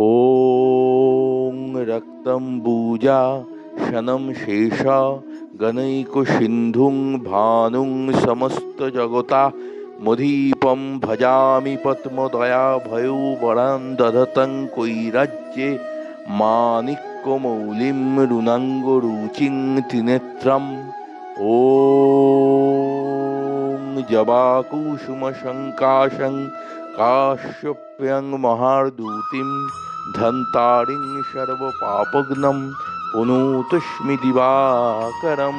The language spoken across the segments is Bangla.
ॐ रक्तम्बूजा शनं शेषा गणैकसिन्धुं भानुं समस्तजगता मधीपं भजामि पद्मदयाभयोवरान् दधतं कैराज्ये माणिक्यमौलिं रुणाङ्गरुचिं त्रिनेत्रम् ॐ जवाकुसुमशङ्काशं काश्यप्यं ধন্তারিং সর্বপাপগ্নম পুনূতুষ্মি দিবাকরম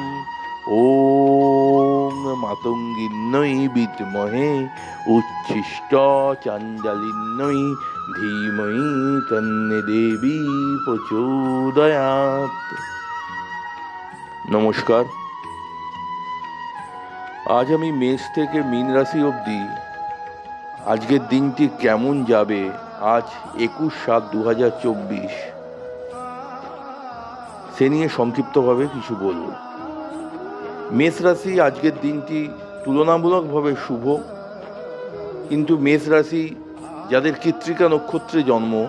ওং মাতঙ্গিন্নই বিদ্মহে উচ্ছিষ্ট চাঞ্জালিন্নই ধীমই তন্নে দেবী প্রচোদয়াত নমস্কার আজ আমি মেষ থেকে মীন রাশি অবধি। আজকের দিনটি কেমন যাবে? আজ একুশ সাত দু হাজার চব্বিশ। সে নিয়ে সংক্ষিপ্তভাবে কিছু বলব মেষ রাশি আজকের দিনটি তুলনামূলকভাবে শুভ। কিন্তু মেষ রাশি যাদের কৃত্রিকা নক্ষত্রে জন্ম,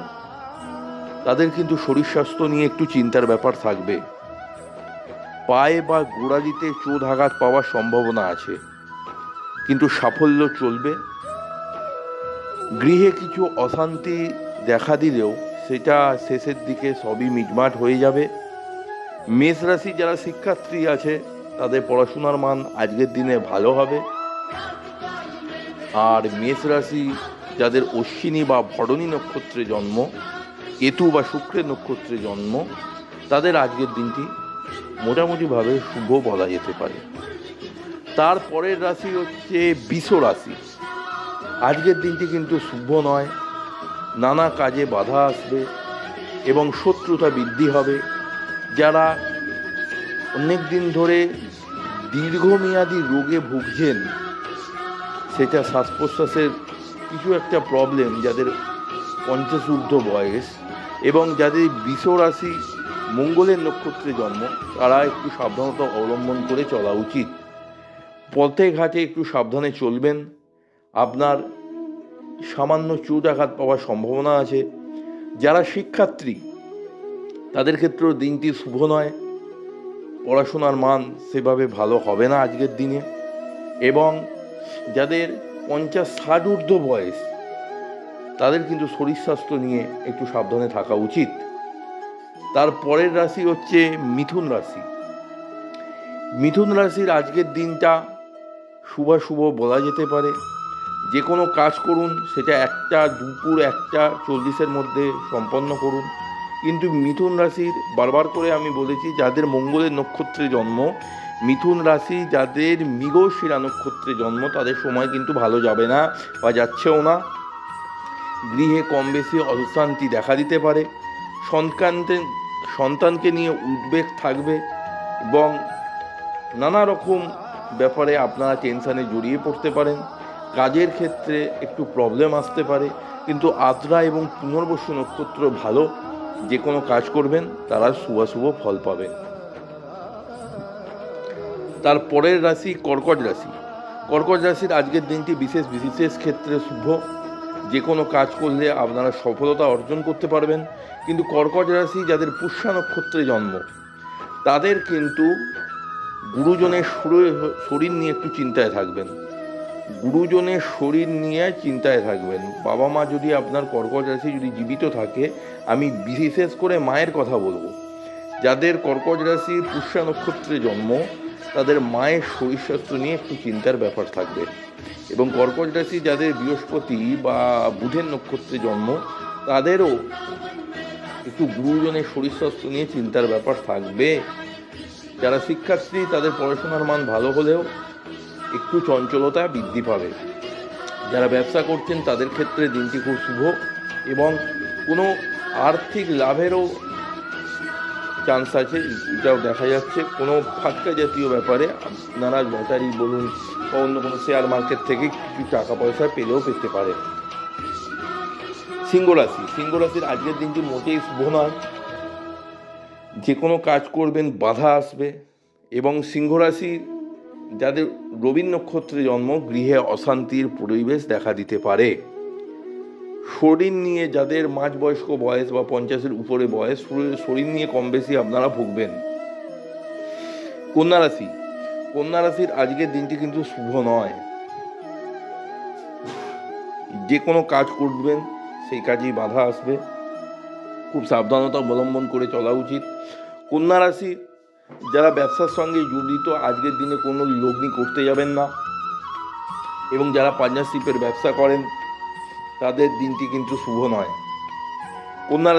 তাদের কিন্তু শরীর স্বাস্থ্য নিয়ে একটু চিন্তার ব্যাপার থাকবে। পায়ে বা গোড়ালিতে চোট আঘাত পাওয়ার সম্ভাবনা আছে। কিন্তু সাফল্য চলবে। গৃহে কিছু অশান্তি দেখা দিলেও সেটা শেষের দিকে সবই মিটমাট হয়ে যাবে। মেষ রাশি যারা শিক্ষার্থী আছে, তাদের পড়াশোনার মান আজকের দিনে ভালো হবে। আর মেষ রাশি যাদের অশ্বিনী বা ভরণী নক্ষত্রে জন্ম, কেতু বা শুক্রের নক্ষত্রে জন্ম, তাদের আজকের দিনটি মোটামুটিভাবে শুভ বলা যেতে পারে। তারপরের রাশি হচ্ছে বিষ রাশি। আজকের দিনটি কিন্তু শুভ নয়। নানা কাজে বাধা আসবে এবং শত্রুতা বৃদ্ধি হবে। যারা অনেক দিন ধরে দীর্ঘমেয়াদী রোগে ভুগছেন, সেটা শ্বাস প্রশ্বাসের কিছু একটা প্রবলেম যাদের পঞ্চাশ বয়স এবং যাদের বিষ রাশি মঙ্গলের নক্ষত্রে জন্ম, তারা একটু সাবধানতা অবলম্বন করে চলা উচিত। পথে ঘাটে একটু সাবধানে চলবেন। আপনার সামান্য চোট আঘাত পাওয়ার সম্ভাবনা আছে। যারা শিক্ষার্থী, তাদের ক্ষেত্রেও দিনটি শুভ নয়। পড়াশোনার মান সেভাবে ভালো হবে না আজকের দিনে। এবং যাদের পঞ্চাশ ষাট ঊর্ধ্ব বয়স, তাদের কিন্তু শরীর স্বাস্থ্য নিয়ে একটু সাবধানে থাকা উচিত। তার পরের রাশি হচ্ছে মিথুন রাশি। মিথুন রাশির আজকের দিনটা শুভাশুভ বলা যেতে পারে। যে কোনো কাজ করুন, সেটা একটা দুপুর, একটা চল্লিশের মধ্যে সম্পন্ন করুন। কিন্তু মিথুন রাশির, বারবার করে আমি বলেছি, যাদের মঙ্গলের নক্ষত্রে জন্ম, মিথুন রাশি যাদের মৃগশিরা নক্ষত্রে জন্ম, তাদের সময় কিন্তু ভালো যাবে না বা যাচ্ছেও না। গৃহে কম বেশি অশান্তি দেখা দিতে পারে। সন্তানদের সন্তানকে নিয়ে উদ্বেগ থাকবে এবং নানা রকম ব্যাপারে আপনারা টেনশানে জড়িয়ে পড়তে পারেন। কাজের ক্ষেত্রে একটু প্রবলেম আসতে পারে, কিন্তু আদ্রা এবং পুনর্বসু নক্ষত্র ভালো। যে কোনো কাজ করবেন, তারা শুভাশুভ ফল পাবেন তার পরের রাশি কর্কট রাশি। কর্কট রাশির আজকের দিনটি বিশেষ বিশেষ ক্ষেত্রে শুভ। যে কোনো কাজ করলে আপনারা সফলতা অর্জন করতে পারবেন। কিন্তু কর্কট রাশি যাদের পুষ্যা নক্ষত্রে জন্ম, তাদের কিন্তু গুরুজনের শরীর নিয়ে একটু চিন্তায় থাকবেন। গুরুজনের শরীর নিয়ে চিন্তায় থাকবেন। বাবা মা যদি আপনার কর্কট রাশি যদি জীবিত থাকে, আমি বিশেষ করে মায়ের কথা বলব। যাদের কর্কট রাশি পুষ্যা নক্ষত্রে জন্ম, তাদের মায়ের শরীর স্বাস্থ্য নিয়ে একটু চিন্তার ব্যাপার থাকবে। এবং কর্কট রাশি যাদের বৃহস্পতি বা বুধের নক্ষত্রে জন্ম, তাদেরও একটু গুরুজনের শরীর স্বাস্থ্য নিয়ে চিন্তার ব্যাপার থাকবে। যারা শিক্ষার্থী, তাদের পড়াশোনার মান ভালো হলেও একটু চঞ্চলতা বৃদ্ধি পাবে। যারা ব্যবসা করছেন, তাদের ক্ষেত্রে দিনটি খুব শুভ এবং কোনো আর্থিক লাভেরও চান্স আছে, এটাও দেখা যাচ্ছে। কোনো ফাটকা জাতীয় ব্যাপারে আপনারা লটারি বলুন বা অন্য কোনো শেয়ার মার্কেট থেকে কিছু টাকা পয়সা পেলেও পেতে পারে সিংহ রাশি, সিংহ রাশির আজকের দিনটি মোটেই শুভ নয়। যে কোনো কাজ করবেন, বাধা আসবে এবং সিংহ রাশি যাদের রবীন নক্ষত্রে জন্ম, গৃহে অশান্তির পরিবেশ দেখা দিতে পারে। শরীর নিয়ে যাদের মাঝ বয়স্ক বয়স বা পঞ্চাশের উপরে বয়স, শরীর- নিয়ে কম বেশি আপনারা ভুগবেন। কন্যা রাশি কন্যা রাশির আজকের দিনটি কিন্তু শুভ নয়। যে কোনো কাজ করবেন, সেই কাজেই বাধা আসবে। খুব সাবধানতা অবলম্বন করে চলা উচিত। কন্যা রাশি যারা ব্যবসার সঙ্গে জড়িত, আজকের দিনে কোনো লগ্নি করতে যাবেন না। এবং যারা পার্টনারশিপের ব্যবসা করেন, তাদের দিনটি কিন্তু শুভ নয়। কন্যা রাশি